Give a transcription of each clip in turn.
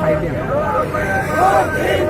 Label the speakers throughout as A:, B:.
A: Fight them.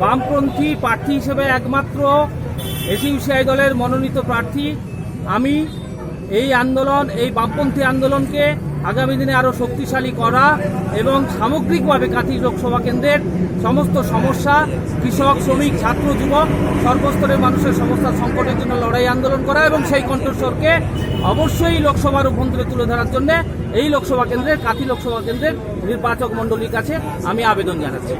A: বামপন্থী প্রার্থী হিসেবে একমাত্র এসিউসিআই দলের মনোনীত প্রার্থী। আমি এই আন্দোলন এই বামপন্থী আন্দোলনকে আগামী দিনে আরও শক্তিশালী করা এবং সামগ্রিকভাবে কাঁথি লোকসভা কেন্দ্রের সমস্ত সমস্যা, কৃষক, শ্রমিক, ছাত্র, যুবক, সর্বস্তরের মানুষের সমস্যা সংকটের জন্য লড়াই আন্দোলন করা এবং সেই কণ্ঠস্বরকে অবশ্যই লোকসভার অভ্যন্তরে তুলে ধরার জন্য এই লোকসভা কেন্দ্রের, কাঁথি লোকসভা কেন্দ্রের নির্বাচক মণ্ডলীর কাছে আমি আবেদন জানাচ্ছি।